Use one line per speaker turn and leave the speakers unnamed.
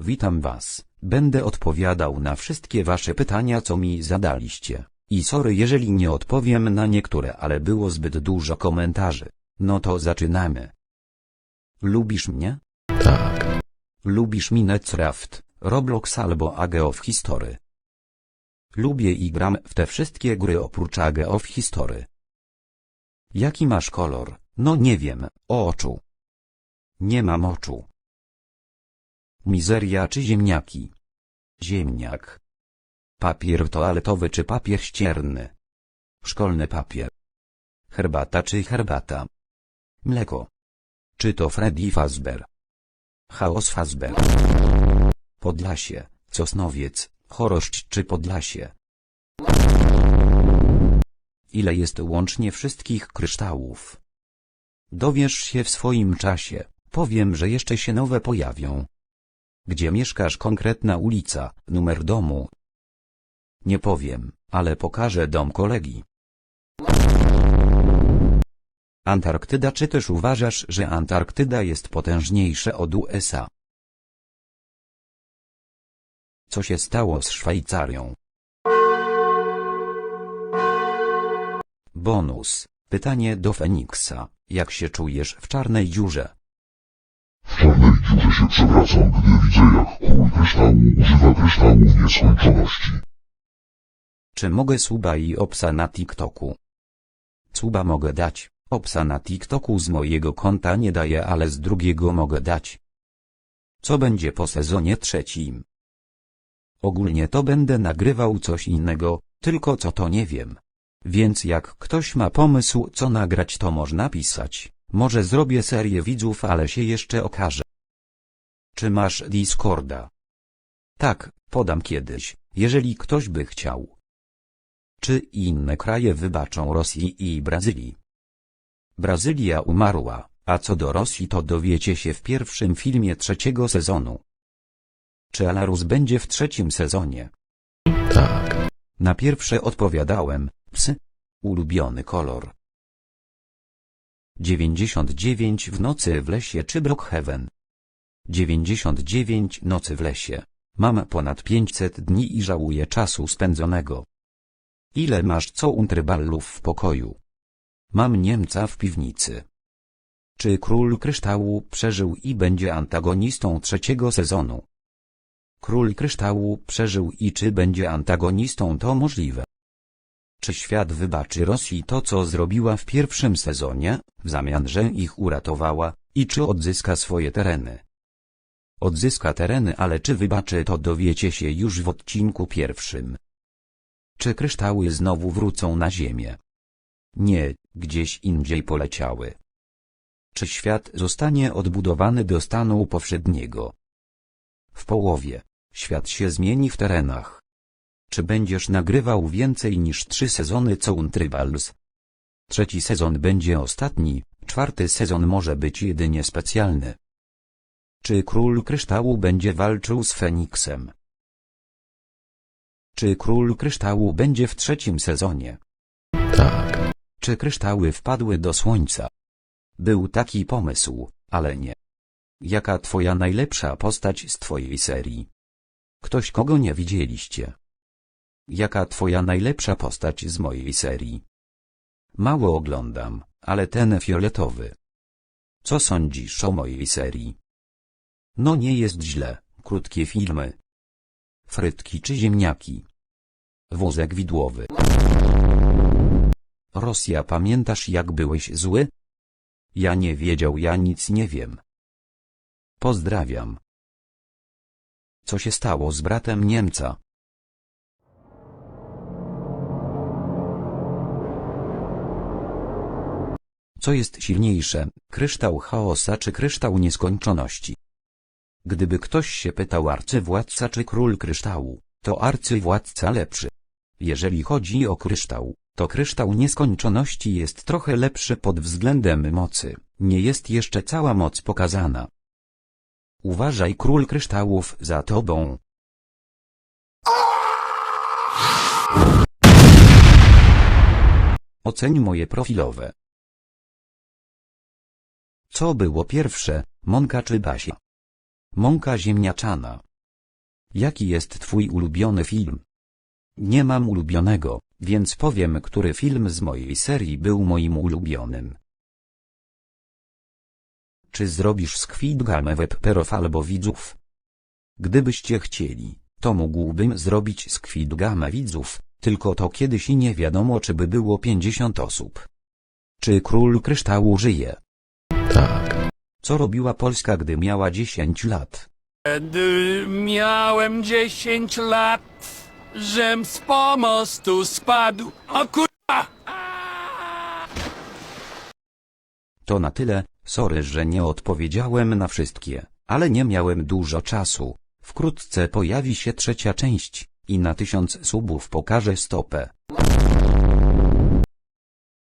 Witam was. Będę odpowiadał na wszystkie wasze pytania, co mi zadaliście. I sorry, jeżeli nie odpowiem na niektóre, ale było zbyt dużo komentarzy. No to zaczynamy. Lubisz mnie?
Tak.
Lubisz Minecraft, Roblox albo AGE of History? Lubię i gram w te wszystkie gry oprócz AGE of History. Jaki masz kolor? No nie wiem, o oczu. Nie mam oczu. Mizeria czy ziemniaki? Ziemniak. Papier toaletowy czy papier ścierny? Szkolny papier. Herbata czy herbata? Mleko. Czy to Freddy Fazbear? Chaos Fazbear. Podlasie, Sosnowiec, Choroszcz czy Podlasie? Ile jest łącznie wszystkich kryształów? Dowiesz się w swoim czasie, powiem, że jeszcze się nowe pojawią. Gdzie mieszkasz konkretna ulica, numer domu? Nie powiem, ale pokażę dom kolegi. Antarktyda czy też uważasz, że Antarktyda jest potężniejsza od USA? Co się stało z Szwajcarią? Bonus. Pytanie do Feniksa. Jak się czujesz w czarnej dziurze?
Czarnej dziurze się przewracam, gdy widzę jak król kryształu używa kryształu nieskończoności.
Czy mogę suba i obsa na TikToku? Suba mogę dać, obsa na TikToku z mojego konta nie daję, ale z drugiego mogę dać. Co będzie po sezonie trzecim? Ogólnie to będę nagrywał coś innego, tylko co to nie wiem. Więc jak ktoś ma pomysł co nagrać to można pisać. Może zrobię serię widzów, ale się jeszcze okaże. Czy masz Discorda? Tak, podam kiedyś, jeżeli ktoś by chciał. Czy inne kraje wybaczą Rosji i Brazylii? Brazylia umarła, a co do Rosji to dowiecie się w pierwszym filmie trzeciego sezonu. Czy Alarus będzie w trzecim sezonie?
Tak.
Na pierwsze odpowiadałem, psy. Ulubiony kolor. 99 w nocy w lesie czy Brookhaven? 99 nocy w lesie. Mam ponad 500 dni i żałuję czasu spędzonego. Ile masz co untryballów w pokoju? Mam Niemca w piwnicy. Czy Król Kryształu przeżył i będzie antagonistą trzeciego sezonu? Król Kryształu przeżył i czy będzie antagonistą to możliwe? Czy świat wybaczy Rosji to co zrobiła w pierwszym sezonie, w zamian że ich uratowała, i czy odzyska swoje tereny? Odzyska tereny ale czy wybaczy to dowiecie się już w odcinku pierwszym. Czy kryształy znowu wrócą na Ziemię? Nie, gdzieś indziej poleciały. Czy świat zostanie odbudowany do stanu powszedniego? W połowie, świat się zmieni w terenach. Czy będziesz nagrywał więcej niż trzy sezony Coun Tribals? Trzeci sezon będzie ostatni, czwarty sezon może być jedynie specjalny. Czy Król Kryształu będzie walczył z Feniksem? Czy Król Kryształu będzie w trzecim sezonie?
Tak.
Czy kryształy wpadły do słońca? Był taki pomysł, ale nie. Jaka twoja najlepsza postać z twojej serii? Ktoś kogo nie widzieliście? Jaka twoja najlepsza postać z mojej serii? Mało oglądam, ale ten fioletowy. Co sądzisz o mojej serii? No nie jest źle, krótkie filmy. Frytki czy ziemniaki? Wózek widłowy. Rosja pamiętasz jak byłeś zły? Ja nie wiedział ja nic nie wiem. Pozdrawiam. Co się stało z bratem Niemca? Co jest silniejsze, kryształ chaosa czy kryształ nieskończoności? Gdyby ktoś się pytał arcywładca czy król kryształu, to arcywładca lepszy. Jeżeli chodzi o kryształ, to kryształ nieskończoności jest trochę lepszy pod względem mocy, nie jest jeszcze cała moc pokazana. Uważaj król kryształów za tobą. Oceń moje profilowe. Co było pierwsze, mąka czy Basia? Mąka ziemniaczana, Jaki jest twój ulubiony film? Nie mam ulubionego, więc powiem, który film z mojej serii był moim ulubionym. Czy zrobisz Squid Game webperów albo widzów? Gdybyście chcieli, to mógłbym zrobić Squid Game widzów, tylko to kiedyś i nie wiadomo czy by było 50 osób. Czy Król Kryształu żyje?
Tak,
Co robiła Polska gdy miała 10 lat?
Kiedy miałem 10 lat, żem z pomostu spadł. O kurwa!
To na tyle, sorry, że nie odpowiedziałem na wszystkie, ale nie miałem dużo czasu. Wkrótce pojawi się trzecia część i na tysiąc subów pokażę stopę.